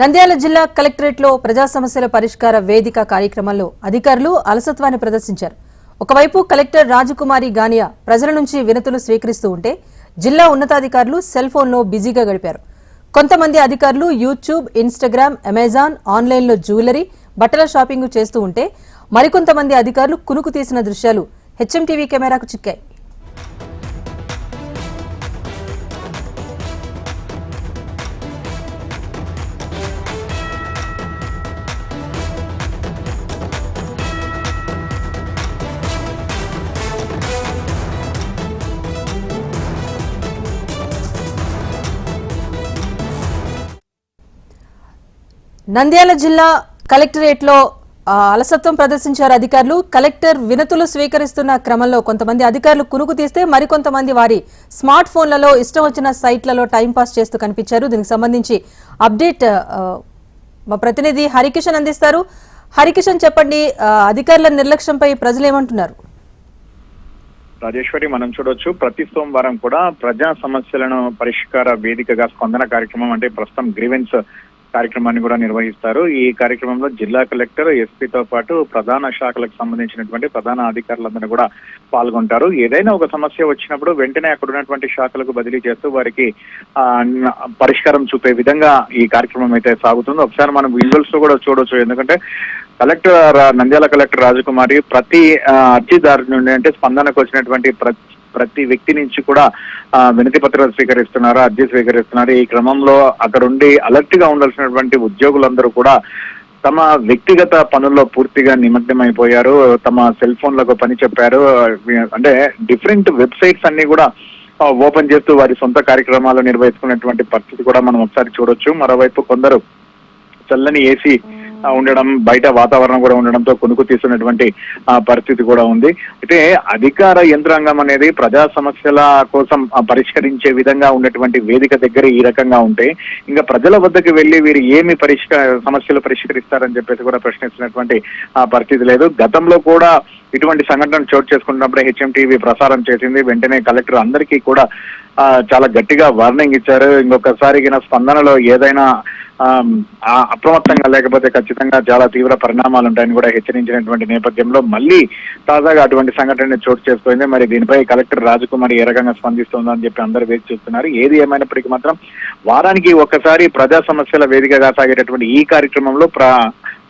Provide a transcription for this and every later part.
నంద్యాల జిల్లా కలెక్టరేట్లో ప్రజా సమస్యల పరిష్కార వేదిక కార్యక్రమంలో అధికారులు అలసత్వాన్ని ప్రదర్శించారు. ఒకవైపు కలెక్టర్ రాజకుమారి గానియా ప్రజల నుంచి వినతులు స్వీకరిస్తూ ఉంటే జిల్లా ఉన్నతాధికారులు సెల్ ఫోన్లో బిజీగా గడిపారు. కొంతమంది అధికారులు యూట్యూబ్ ఇన్స్టాగ్రామ్ అమెజాన్ ఆన్లైన్లో జ్యువెలరీ బట్టల షాపింగ్ చేస్తూ ఉంటే మరికొంతమంది అధికారులు కునుకు తీసిన దృశ్యాలు హెచ్ఎంటీవీ కెమెరాకు చిక్కాయి. నంద్యాల జిల్లా కలెక్టరేట్లో అలసత్వం ప్రదర్శించారు అధికారులు. కలెక్టర్ వినతులు స్వీకరిస్తున్న క్రమంలో కొంతమంది అధికారులు కునుకు తీస్తే మరికొంతమంది వారి స్మార్ట్ ఫోన్లలో ఇష్టం వచ్చిన సైట్లలో టైంపాస్ చేస్తూ కనిపించారు. దీనికి సంబంధించి అప్డేట్ మా ప్రతినిధి హరికిషన్ అందిస్తారు. హరికిషన్ చెప్పండి అధికారుల నిర్లక్ష్యంపై ప్రజలు ఏమంటున్నారు? రాజేశ్వరి మనం చూడొచ్చు ప్రతి సోమవారం కూడా ప్రజా సమస్యలను పరిష్కార వేదికగా స్పందన కార్యక్రమం అంటే ప్రస్తుతం గ్రీవెన్స్ కార్యక్రమాన్ని కూడా నిర్వహిస్తారు. ఈ కార్యక్రమంలో జిల్లా కలెక్టర్ ఎస్పీతో పాటు ప్రధాన శాఖలకు సంబంధించినటువంటి ప్రధాన అధికారులందరూ కూడా పాల్గొంటారు. ఏదైనా ఒక సమస్య వచ్చినప్పుడు వెంటనే అక్కడ ఉన్నటువంటి శాఖలకు బదిలీ చేస్తూ వారికి పరిష్కారం చూపే విధంగా ఈ కార్యక్రమం అయితే సాగుతుంది. ఒకసారి మనం విజువల్స్ కూడా చూడొచ్చు. ఎందుకంటే కలెక్టర్ నంద్యాల కలెక్టర్ రాజకుమారి ప్రతి అర్జీదారు నుండి అంటే స్పందనకు వచ్చినటువంటి ప్రతి ప్రతి వ్యక్తి నుంచి కూడా వినతి పత్రాలు స్వీకరిస్తున్నారు అర్జీ స్వీకరిస్తున్నారు ఈ క్రమంలో అక్కడ ఉండి అలర్ట్గా ఉండాల్సినటువంటి ఉద్యోగులందరూ కూడా తమ వ్యక్తిగత పనుల్లో పూర్తిగా నిమగ్నమైపోయారు తమ సెల్ ఫోన్లకు పని చెప్పారు అంటే డిఫరెంట్ వెబ్సైట్స్ అన్ని కూడా ఓపెన్ చేస్తూ వారి సొంత కార్యక్రమాలు నిర్వహించుకున్నటువంటి పరిస్థితి కూడా మనం ఒకసారి చూడొచ్చు. మరోవైపు కొందరు చల్లని ఏసీ ఉండడం బయట వాతావరణం కూడా ఉండడంతో కొనుక్కు తీస్తున్నటువంటి ఆ, పరిస్థితి కూడా ఉంది. అయితే అధికార యంత్రాంగం అనేది ప్రజా సమస్యల కోసం పరిష్కరించే విధంగా ఉన్నటువంటి వేదిక దగ్గర ఈ రకంగా ఉంటే ఇంకా ప్రజల వద్దకు వెళ్ళి వీరు ఏమి పరిష్కార సమస్యలు పరిష్కరిస్తారని చెప్పేసి కూడా ప్రశ్నిస్తున్నటువంటి ఆ, పరిస్థితి లేదు. గతంలో కూడా ఇటువంటి సంఘటన చోటు చేసుకున్నప్పుడు హెచ్ఎం టీవీ ప్రసారం చేసింది. వెంటనే కలెక్టర్ అందరికీ కూడా చాలా గట్టిగా వార్నింగ్ ఇచ్చారు. ఇంకొకసారి స్పందనలో ఏదైనా ఆ, అప్రమత్తంగా లేకపోతే ఖచ్చితంగా చాలా తీవ్ర పరిణామాలు ఉంటాయని కూడా హెచ్చరించినటువంటి నేపథ్యంలో మళ్ళీ తాజాగా అటువంటి సంఘటన చోటు చేసుకుంది. మరి దీనిపై కలెక్టర్ రాజకుమారి ఏ రకంగా స్పందిస్తుందో అని చెప్పి అందరూ వేచి చూస్తున్నారు. ఏది ఏమైనప్పటికీ మాత్రం వారానికి ఒక్కసారి ప్రజా సమస్యల వేదికగా సాగేటటువంటి ఈ కార్యక్రమంలో ప్ర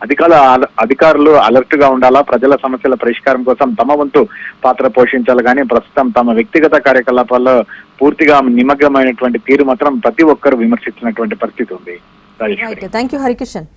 అధికారులు అధికారులు అలర్ట్గా ఉండాలా? ప్రజల సమస్యల పరిష్కారం కోసం తమ వంతు పాత్ర పోషించాలి కానీ ప్రస్తుతం తమ వ్యక్తిగత కార్యకలాపాల్లో పూర్తిగా నిమగ్నమైనటువంటి తీరు మాత్రం ప్రతి ఒక్కరు విమర్శించినటువంటి పరిస్థితి ఉంది. Thank you Harikishan